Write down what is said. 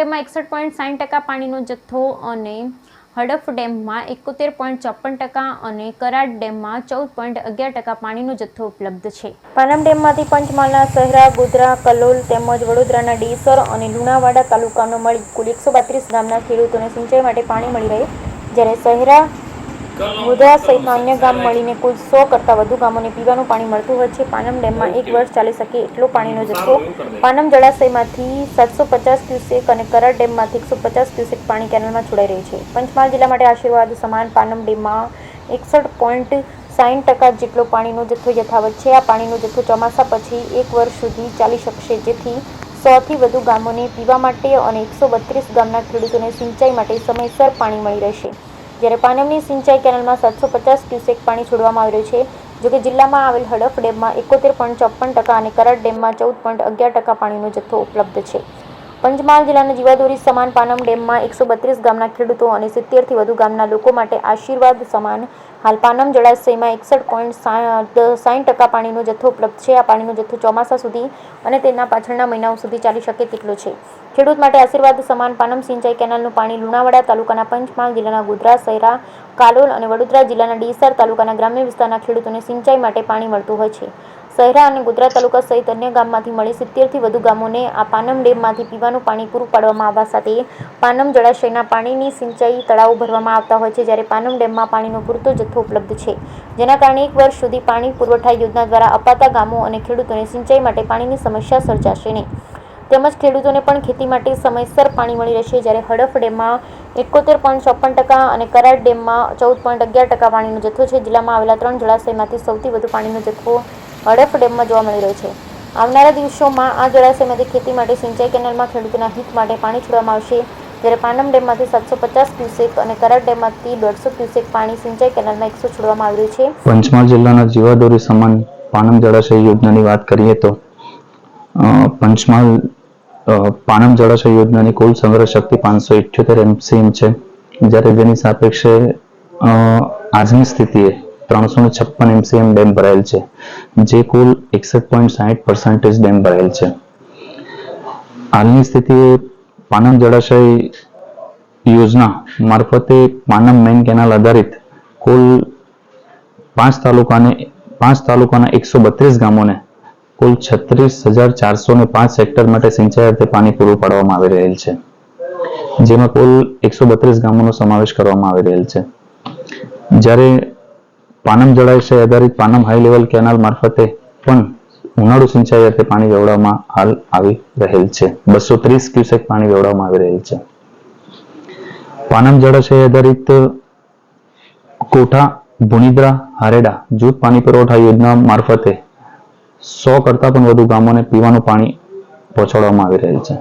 ડેમમાં એકસઠ પોઈન્ટ સાઠ ટકા પાણીનો જથ્થો અને હડફ ડેમમાં એકોતેર પોઈન્ટ ચોપન ટકા અને કરાડ ડેમમાં ચૌદ પોઈન્ટ અગિયાર ટકા પાણીનો જથ્થો ઉપલબ્ધ છે. પાનમ ડેમમાંથી પંચમહાલના સહેરા, ગોધરા, કલોલ તેમજ વડોદરાના ડેસર અને લુણાવાડા તાલુકાનો મળી કુલ એકસો ગામના ખેડૂતોને સિંચાઈ માટે પાણી મળી રહે. જ્યારે સહેરા ગોધરા સહિતના અન્ય ગામ મળીને કુલ સો કરતાં વધુ ગામોને પીવાનું પાણી મળતું હોય છે. પાનમ ડેમમાં એક વર્ષ ચાલી શકે એટલો પાણીનો જથ્થો. પાનમ જળાશયમાંથી સાતસો પચાસ ક્યુસેક અને કરડ ડેમમાંથી એકસો પચાસ ક્યુસેક પાણી કેનાલમાં છોડાઈ રહ્યું છે. પંચમહાલ જિલ્લા માટે આશીર્વાદ સમાન પાનમ ડેમમાં એકસઠ પોઈન્ટ સાઠ ટકા જેટલો પાણીનો જથ્થો યથાવત છે. આ પાણીનો જથ્થો ચોમાસા પછી એક વર્ષ સુધી ચાલી શકશે. જેથી સોથી વધુ ગામોને પીવા માટે અને એકસો બત્રીસ ગામના ખેડૂતોને સિંચાઈ માટે સમયસર પાણી મળી રહેશે. જ્યારે પાનમની સિંચાઈ કેનાલમાં સાતસો પચાસ ક્યુસેક પાણી છોડવામાં આવી રહ્યું છે, જોકે જિલ્લામાં આવેલ હડફ ડેમમાં એકોતેર પોઈન્ટ ચોપન ટકા અને કરાડ ડેમમાં ચૌદ પોઈન્ટ અગિયાર ટકા પાણીનો જથ્થો ઉપલબ્ધ છે. પંચમહાલ જિલ્લાના જીવાદોરી સમાન પાનમ ડેમમાં એકસો બત્રીસ ગામના ખેડૂતો અને સિત્તેરથી વધુ ગામના લોકો માટે આશીર્વાદ સમાન હાલ પાનમ જળાશયમાં એકસઠ પોઈન્ટ સાઠ ટકા પાણીનો જથ્થો ઉપલબ્ધ છે. આ પાણીનો જથ્થો ચોમાસા સુધી અને તેના પાછળના મહિનાઓ સુધી ચાલી શકે તેટલો છે. ખેડૂત માટે આશીર્વાદ સમાન પાનમ સિંચાઈ કેનાલનું પાણી લુણાવાડા તાલુકાના પંચમહાલ જિલ્લાના ગોધરા, સૈરા, કાલોલ અને વડોદરા જિલ્લાના ડીસર તાલુકાના ગ્રામ્ય વિસ્તારના ખેડૂતોને સિંચાઈ માટે પાણી મળતું હોય છે. સહેરા અને ગોધરા તાલુકા સહિત અન્ય ગામમાંથી મળી સિત્તેરથી વધુ ગામોને આ પાનમ ડેમમાંથી પીવાનું પાણી પૂરું પાડવામાં આવવા સાથે પાનમ જળાશયના પાણીની સિંચાઈ તળાવો ભરવામાં આવતા હોય છે, જ્યારે પાનમ ડેમમાં પાણીનો પૂરતો જથ્થો ઉપલબ્ધ છે. જેના કારણે એક વર્ષ સુધી પાણી પુરવઠા યોજના દ્વારા અપાતા ગામો અને ખેડૂતોને સિંચાઈ માટે પાણીની સમસ્યા સર્જાશે નહીં. તેમજ ખેડૂતોને પણ ખેતી માટે સમયસર પાણી મળી રહેશે, જ્યારે હડફ ડેમમાં એકોતેર પોઈન્ટ ચોપન ટકા અને કરાડ ડેમમાં ચૌદ પોઈન્ટ અગિયાર ટકા પાણીનો જથ્થો છે. જિલ્લામાં આવેલા ત્રણ જળાશયમાંથી સૌથી વધુ પાણીનો જથ્થો હડફ ડેમમાં જોવા મળી રહ્યો છે. આવનારા દિવસોમાં આ જળાશયમાંથી ખેતી માટે સિંચાઈ કેનાલમાં ખેડૂતોના હિત માટે પાણી છોડવામાં આવશે. જ્યારે પાનમ ડેમમાંથી સાતસો પચાસ ક્યુસેક અને કરાટ ડેમમાંથી દોઢસો ક્યુસેક પાણી સિંચાઈ કેનાલમાં એકસો છોડવામાં આવી છે. પંચમહાલ જિલ્લાના જીવાદોરી સમાન પાનમ જળાશય યોજનાની વાત કરીએ તો પંચમહાલ પાનમ જળાશય યોજનાની કુલ સંગ્રહ શક્તિ પાંચસો ઇઠ્યોતેર એમસીએમ છે. જ્યારે જેની સાપેક્ષે આજની સ્થિતિએ ત્રણસો છપ્પન એમસીએમ ડેમ ભરાયેલ છે, જે કુલ એકસઠ પોઈન્ટ સાહીઠ પર્સન્ટેજ ડેમ ભરાયેલ છે. હાલની સ્થિતિએ પાનમ જળાશય યોજના મારફતે પાનમ મેઇન કેનાલ આધારિત કુલ પાંચ તાલુકાને, પાંચ તાલુકાના એકસો બત્રીસ ગામોને કુલ છત્રીસ હજાર ચારસો ને પાંચ હેક્ટર માટે સિંચાઈ અર્થે પાણી પૂરું પાડવામાં આવી રહેલ છે. જેમાં કુલ એકસો બત્રીસ ગામોનો સમાવેશ કરવામાં આવી રહેલ છે. જ્યારે પાનમ જળાશય આધારિત પાનમ હાઈ લેવલ કેનાલ મારફતે પણ ઉનાળુ સિંચાઈ અર્થે પાણી વેવડાવવામાં હાલ આવી રહેલ છે. બસો ત્રીસ ક્યુસેક પાણી વેવડાવવામાં આવી રહેલ છે. પાનમ જળાશય આધારિત કોઠા, ભુનિદ્રા, હારેડા, જૂથ પાણી પુરવઠા યોજના મારફતે સો કરતા પણ વધુ ગામોને પીવાનું પાણી પહોંચાડવામાં આવી રહેલ છે.